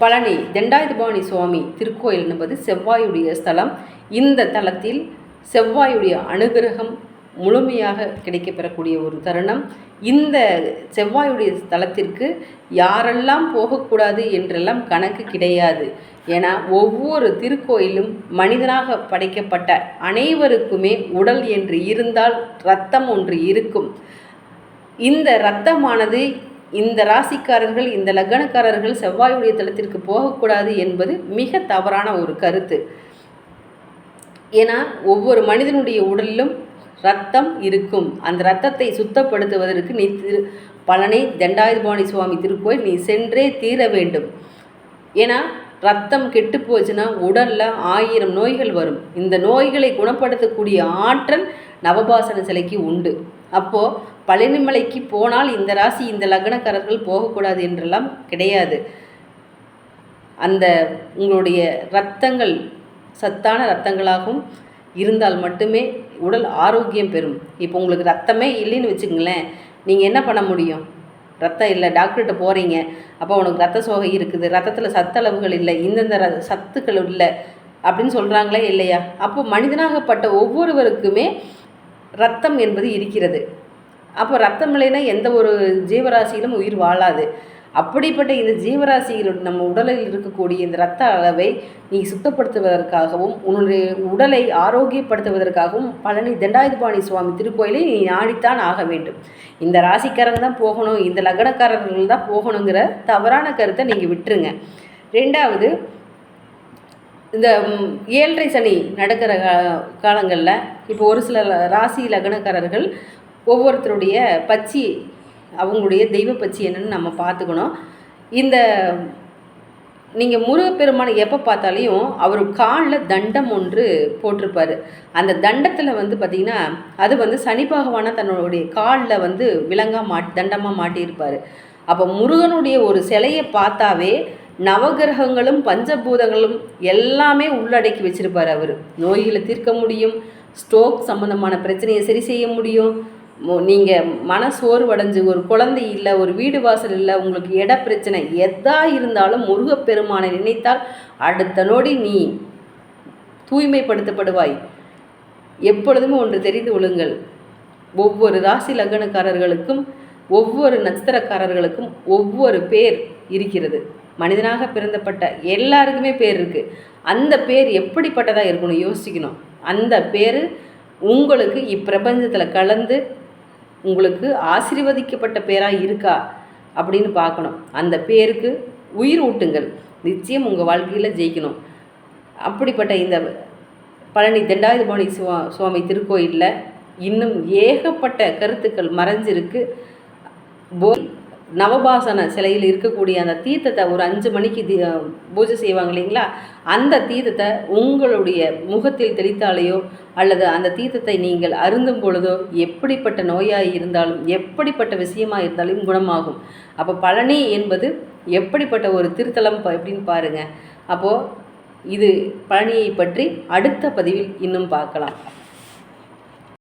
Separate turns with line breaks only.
பழனி தண்டாயுதபாணி சுவாமி திருக்கோயில் என்பது செவ்வாயுடைய ஸ்தலம். இந்த தலத்தில் செவ்வாயுடைய அனுகிரகம் முழுமையாக கிடைக்கப்பெறக்கூடிய ஒரு தருணம். இந்த செவ்வாயுடைய ஸ்தலத்திற்கு யாரெல்லாம் போகக்கூடாது என்றெல்லாம் கணக்கு கிடையாது. ஏன்னா ஒவ்வொரு திருக்கோயிலும் மனிதனாக படைக்கப்பட்ட அனைவருக்குமே உடல் என்று இருந்தால் இரத்தம் ஒன்று இருக்கும். இந்த இரத்தமானது இந்த ராசிக்காரர்கள் இந்த லக்னக்காரர்கள் செவ்வாயுடைய தளத்திற்கு போகக்கூடாது என்பது மிக தவறான ஒரு கருத்து. ஏன்னா ஒவ்வொரு மனிதனுடைய உடலிலும் ரத்தம் இருக்கும். அந்த ரத்தத்தை சுத்தப்படுத்துவதற்கு நீ திரு பழனி தண்டாயுதபாணி சுவாமி திருக்கோயில் நீ சென்றே தீர வேண்டும். ஏன்னா ரத்தம் கெட்டு போச்சுன்னா உடலில் ஆயிரம் நோய்கள் வரும். இந்த நோய்களை குணப்படுத்தக்கூடிய ஆற்றல் நவபாசன சிலைக்கு உண்டு. அப்போது பழனிமலைக்கு போனால் இந்த ராசி இந்த லக்னக்காரர்கள் போகக்கூடாது என்றெல்லாம் கிடையாது. அந்த உங்களுடைய ரத்தங்கள் சத்தான ரத்தங்களாகவும் இருந்தால் மட்டுமே உடல் ஆரோக்கியம் பெறும். இப்போ உங்களுக்கு ரத்தமே இல்லைன்னு வச்சுங்களேன் நீங்கள் என்ன பண்ண முடியும்? ரத்தம் இல்லை டாக்டர்கிட்ட போகிறீங்க அப்போ உனக்கு ரத்த சோகை இருக்குது ரத்தத்தில் சத்தளவுகள் இல்லை இந்தந்த ர சத்துக்கள் இல்லை அப்படின்னு சொல்கிறாங்களே இல்லையா? அப்போ மனிதனாகப்பட்ட ஒவ்வொருவருக்குமே ரத்தம் என்பது இருக்கிறது. அப்போ ரத்தம் இல்லைன்னா எந்த ஒரு ஜீவராசியிலும் உயிர் வாழாது. அப்படிப்பட்ட இந்த ஜீவராசிகள் நம்ம உடலில் இருக்கக்கூடிய இந்த இரத்த அளவை நீ சுத்தப்படுத்துவதற்காகவும் உன்னுடைய உடலை ஆரோக்கியப்படுத்துவதற்காகவும் பழனி தண்டாயுதபாணி சுவாமி திருக்கோயிலை நீ நாடித்தான் ஆக வேண்டும். இந்த ராசிக்காரங்க தான் போகணும் இந்த லக்னக்காரர்கள் தான் போகணுங்கிற தவறான கருத்தை நீங்கள் விட்டுருங்க. ரெண்டாவது இந்த ஏழரை சனி நடக்கிற கா காலங்களில் இப்போ ஒரு சில ராசி லக்னக்காரர்கள் ஒவ்வொருத்தருடைய பச்சி அவங்களுடைய தெய்வ பச்சி என்னன்னு நம்ம பார்த்துக்கணும். இந்த நீங்கள் முருகப்பெருமானை எப்போ பார்த்தாலையும் அவர் காலில் தண்டம் ஒன்று போட்டிருப்பார். அந்த தண்டத்தில் வந்து பார்த்திங்கன்னா அது வந்து சனி பகவானாக தன்னுடைய காலில் வந்து விலங்காக மாட் தண்டமாக மாட்டியிருப்பார். அப்போ முருகனுடைய ஒரு சிலையை பார்த்தாவே நவகிரகங்களும் பஞ்சபூதங்களும் எல்லாமே உள்ளடக்கி வச்சிருப்பார் அவர். நோய்களை தீர்க்க முடியும் ஸ்ட்ரோக் சம்மந்தமான பிரச்சனையை சரி செய்ய முடியும். நீங்கள் மன சோர்வடைஞ்சு ஒரு குழந்தை இல்லை ஒரு வீடு வாசல் இல்லை உங்களுக்கு இட பிரச்சனை எதா இருந்தாலும் முருகப்பெருமானை நினைத்தால் அடுத்த நொடி நீ தூய்மைப்படுத்தப்படுவாய். எப்பொழுதுமே ஒன்று தெரிந்து கொள்ளுங்கள். ஒவ்வொரு ராசி லக்னக்காரர்களுக்கும் ஒவ்வொரு நட்சத்திரக்காரர்களுக்கும் ஒவ்வொரு பேர் இருக்கிறது. மனிதனாக பிறந்தப்பட்ட எல்லாருக்குமே பேர் இருக்குது அந்த பேர் எப்படிப்பட்டதாக இருக்கணும் யோசிக்கணும். அந்த பேர் உங்களுக்கு இப்பிரபஞ்சத்தில் கலந்து உங்களுக்கு ஆசீர்வதிக்கப்பட்ட பேராக இருக்கா அப்படின்னு பார்க்கணும். அந்த பேருக்கு உயிர் ஊட்டுங்கள். நிச்சயம் உங்கள் வாழ்க்கையில் ஜெயிக்கணும். அப்படிப்பட்ட இந்த பழனி தண்டாயுதபாணி சுவா சுவாமி திருக்கோயிலில் இன்னும் ஏகப்பட்ட கருத்துக்கள் மறைஞ்சிருக்கு. போ நவபாசன சிலையில் இருக்கக்கூடிய அந்த தீர்த்தத்தை ஒரு அஞ்சு மணிக்கு தீ பூஜை செய்வாங்க இல்லைங்களா? அந்த தீர்த்தத்தை உங்களுடைய முகத்தில் தெளித்தாலேயோ அல்லது அந்த தீர்த்தத்தை நீங்கள் அருந்தும் பொழுதோ எப்படிப்பட்ட நோயாக இருந்தாலும் எப்படிப்பட்ட விஷயமாக இருந்தாலும் குணமாகும். அப்போ பழனி என்பது எப்படிப்பட்ட ஒரு திருத்தலம் ப- எப்படின்னு பாருங்கள் அப்போது இது பழனியை பற்றி அடுத்த பதிவில் இன்னும் பார்க்கலாம்.